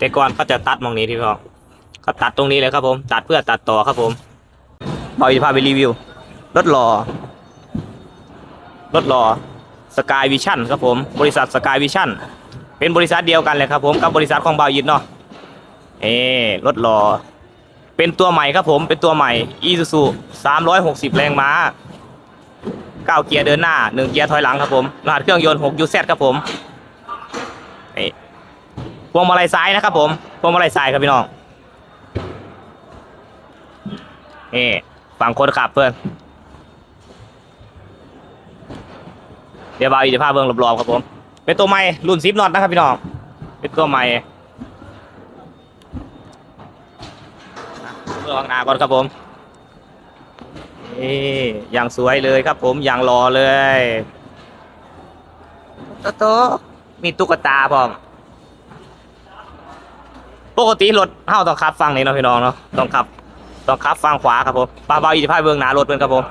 แต่ก่อนเขาจะตัดมองนี้ที่พี่น้องเขาตัดตรงนี้เลยครับผม ตัดเพื่อตัดต่อครับผมบอยจะพาไปรีวิวรถหล่อรถหล่อสกายวิชั่นครับผม บริษัทสกายวิชั่นเป็นบริษัทเดียวกันเลยครับผมกับบริษัทของบาวยินเนาะเอ้รถหล่อเป็นตัวใหม่ครับผมเป็นตัวใหม่ Isuzu 360แรงม้า9เกียร์เดินหน้า1เกียร์ถอยหลังครับผมรหัสเครื่องยนต์6 UZ ครับผม พวงมาลัยซ้ายนะครับผมพวงมาลัยซ้ายครับพี่น้องนี่ฝั่งคนขับเพื่อนเดี๋ยวบาวอีจะพาเบิ้งรอบๆครับผม เป็นตัวใหม่รุ่นซิปน็อตนะครับพี่น้อง เป็นตัวใหม่เบื้องข้างหน้าก่อนครับผมนี่อย่างสวยเลยครับผมอย่างรอเลยโตโตมีตุ๊กตาพร้อม ปกติรถเฮาต้องขับฟังนี้เนาะพี่น้องเนาะต้องขับ ต้องขับฟังขวาครับผมปาเบาอีจะพาเบื้องหน้ารถเพื่อนครับผม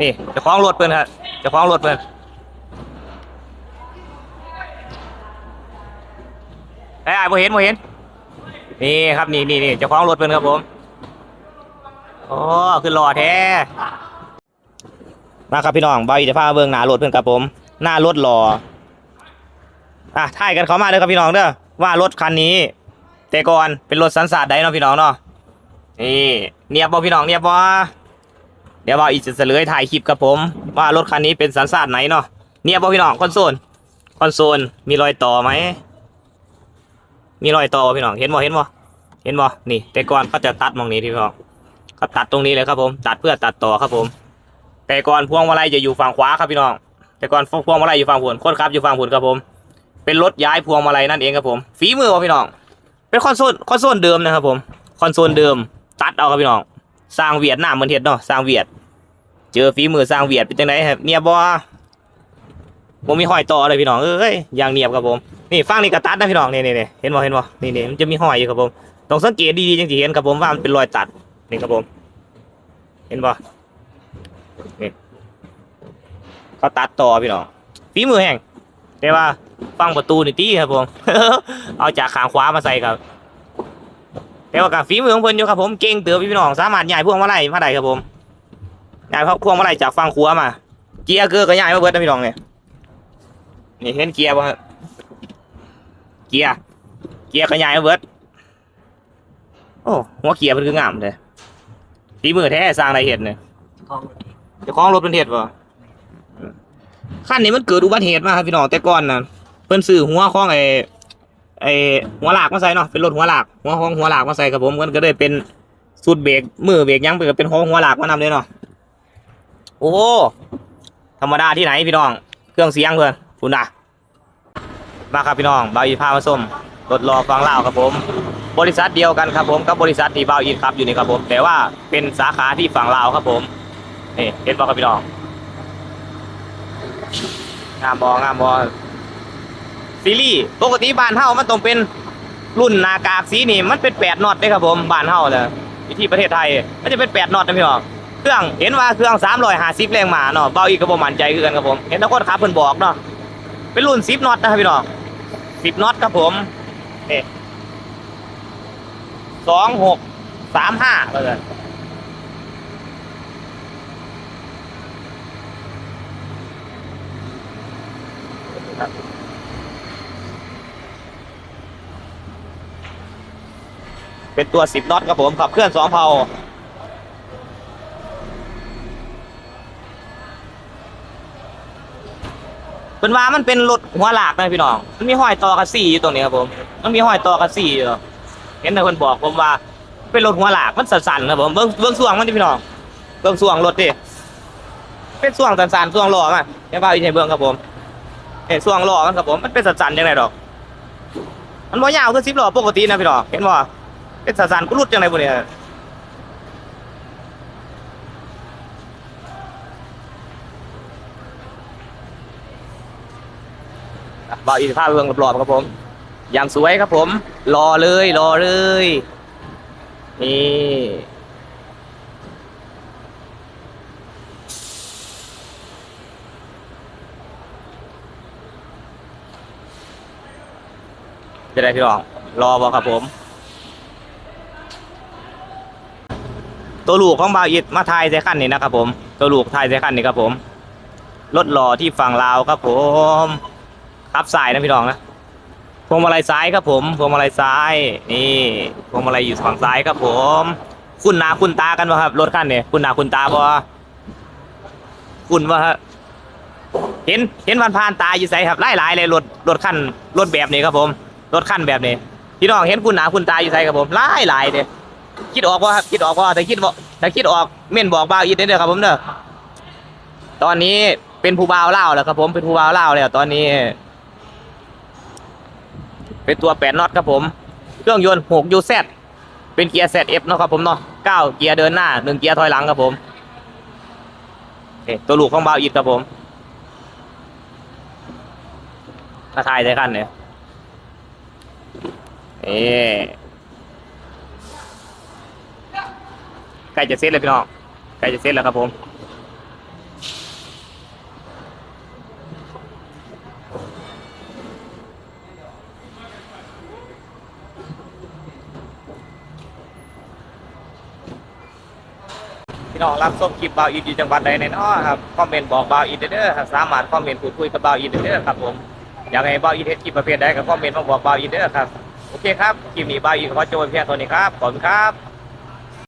นี่จะคล้องรถเพื่อนครับเจะคล้องรถเพื่อนไอ้ไอ้บ่เห็นบ่เห็น นี่ครับนี่นี่นี่จะคล้องรถเพื่อนครับผม โอ้คือหล่อแท้ มาครับพี่น้องบอยจะพาเบิ่งหน้ารถเพื่อนครับผม หน้ารถหล่ออะถ่ายกันเข้ามาเลยครับพี่น้องเด้อว่ารถคันนี้ แต่ก่อนเป็นรถสันสาดได้เนาะพี่น้องเนาะนี่เนียบบ่พี่น้องเนียบบ่เดี๋ยวว่าอีกจะเสลยถ่ายคลิปกับผม ว่ารถคันนี้เป็นสันสาดไหนเนาะเนียบอพี่น้องคอนโซลคอนโซลมีรอยต่อไหมมีรอยต่อพี่น้องเห็นบ่เห็นบ่เห็นบ่นี่ แต่ก่อนเขาจะตัดมองนี้พี่น้องเขาตัดตรงนี้เลยครับผม ตัดเพื่อตัดต่อครับผม แต่ก่อนพวงมาลัยจะอยู่ฝั่งขวาครับพี่น้อง แต่ก่อนพวงมาลัยอยู่ฝั่งผนคนขับอยู่ฝั่งผนครับผม เป็นรถย้ายพวงมาลัยนั่นเองครับผม ฝีมือบ่พี่น้อง เป็นคอนโซลคอนโซลเดิมนะครับผม คอนโซลเดิม ตัดเอาครับพี่น้อง สร้างเวียดหน้ามเหมือนเฮ็ดเนาะ สร้างเวียด เจอฝีมือสร้างเวียดเป็นจังไดครับ เนียบบ่ผมมีห้อยต่อเลยพี่น้อง เอ้ยอย่างเนียบครับผม นี่ฟังนี่กระตัดนะพี่น้อง นี่นี่นี่เห็นบ่เห็นบ่นี่นี่มันจะมีห้อยอยู่ครับผม ต้องสังเกตดีๆจังสิเห็นครับผมว่ามันเป็นรอยตัด นี่ครับผม เห็นบ่ เขาตัดต่อพี่น้องฝีมือแห้งแต่ว่าฟังประตูนี่ตีครับผม เอาจากขางขวามาใส่ครับแต่ว่ากับฝีมือของเพิ่นอยู่ครับผมเก่งเตือพี่น้องสามารถย้ายพวงมาลัยมาได้ครับผมย้ายพวงมาลัยจากฝั่งขวามา เกียร์เกอร์ก็ย้ายมาเบิดนะพี่น้องเนี่ยนี่เห็นเกียร์ป่ะเกียร์เกียร์ก็ย้ายมาเบิดโอ้หัวเกียร์มันคืองามเลยฝีมือแท้สร้างอะไรเห็ดเนี่ย เจะคล้าของรถเป็นเห็ดป่ะขั้นนี้มันเกิดอุบัติเหตุมาครับพี่น้องแต่ก่อนนะเพิ่นซื้อหัวของไอ้ไอ้หัวหลากมาใส่เนาะเป็นรถหัวหลากหัวของหัวหลากมาใส่ครับผมมันก็เลยเป็นสุดเบรกมือเบรกยังเป็นเป็นของหัวหลากมานำเลยเนาะโอ้โหธรรมดาที่ไหนพี่น้อง เครื่องเสียงเพื่อนคุณนะมาครับพี่น้องบาวอีพามาส้มรถรอฟังเล่าวครับผม บริษัทเดียวกันครับผมกับบริษัทที่บาวอีครับอยู่นี่ครับผม แต่ว่าเป็นสาขาที่ฝั่งลาวครับผม นี่เห็นบ่ครับพี่น้องงามบองามบอซีรีส์ปกติบ้านเฮามันต้องเป็นรุ่นนากากสีนี่มันเป็นแปดน็อตเด้ครับผมบ้านเฮาเลยที่ประเทศไทยมันจะเป็นแปดน็อตนะพี่น้องเครื่องเห็นว่าเครื่อง350แรงมาเนาะเบาอีกก็บ่มั่นใจคือกันครับผมเห็นทุกคนขับเพิ่นบอกเนาะเป็นรุ่น10น็อตนะครับพี่น้อง10น็อตครับผมนี่2635ก็เลย เป็นตัว 10น็อตครับผมขับเคลื่อน2เพาเป็นว่ามันเป็นรถหัวหลากนะพี่น้อง มันมีห้อยต่อกับสี่อยู่ตรงนี้ครับผม มันมีห้อยต่อกับสี่อยู่เห็นแต่คนบอกผมว่า เป็นรถหัวหลากมันสั่นๆครับผมเบิ้งเบิ้งส่วงมันดิพี่น้องเบิ้งส่วงรถดิเป็นส่วงสั่นๆส่วงหล้อมันแค่ว่าอยู่ในเบิ้งครับผม เห็นส่วงล้อมันครับผมมันเป็นสั่นยังไงดอก มันบ่ยาวคือสิบล้อปกตินะพี่น้องเห็นบ่เป็นสั่นกูรุดจังไงพวกนี้บ่าวอีกภาพเมืองรอบๆครับผมอย่างสวยครับผม รอเลย รอเลย นี่ จะได้พี่น้อง รอบ่ครับผม ตัวลูกของบาวอิดมาทายใส่ขั้นนี้นะครับผม ตัวลูกทายใส่ขั้นนี้ครับผม รถหล่อที่ฝั่งลาวครับผมครับสายนะพี่น้องนะพวงมาลัยซ้ายครับผมพวงมาลัยซ้าย นี่พวงมาลัยอยู่ฝั่งซ้ายครับผม คุณนาคุณตากันป่ะครับรถคันนี้คุณนาคุณตาบ่คุณว่าฮะเห็นเห็นวันผ่านตาอยู่ใส่ครับหลายเลยรถรถคันรถแบบนี้ครับผม รถคันแบบนี้พี่น้องเห็นคุณหนาคุณตาอยู่ใส่ครับผมหลายหลายๆเลยคิดออกว่าครับคิดออกว่าแต่คิดว่าถ้าคิดออกเม่นบอกบ่าวอีกเด้อครับผมเด้อตอนนี้เป็นผู้บ่าวเล่าแล้วครับผมเป็นผู้บ่าวเล่าแล้วตอนนี้ เป็นตัวแปดน็อตครับผม เครื่องยนต์หกยูแซเป็นเกียร์แซเอฟเนาะครับผมเนาะเก้าเกียร์เดินหน้าหนึ่งเกียร์ถอยหลังครับผมนี่ตัวลูกของบ่าวอิดครับผมถ้าทายใส่ขั้นเนี่ย นี่ใกล้จะเสร็จแล้วพี่น้องใกล้จะเสร็จแล้วครับผมพี่น้องรับชมคลิปบ่าวอินอยู่จังหวัดใดในน้อครับคอมเมนต์บอกบ่าวอินเด้อครับสามารถคอมเมนต์พูดคุยกับบ่าวอินเด้อครับผมอยากให้บาวอินเฮ็ดคลิปประเภทใดก็คอมเมนต์มาบอกบ่าวอินเด้อครับ เคครับคลิปนี้บายอีกขอโจนเพียงเท่านี้ครับขอบคุณครับ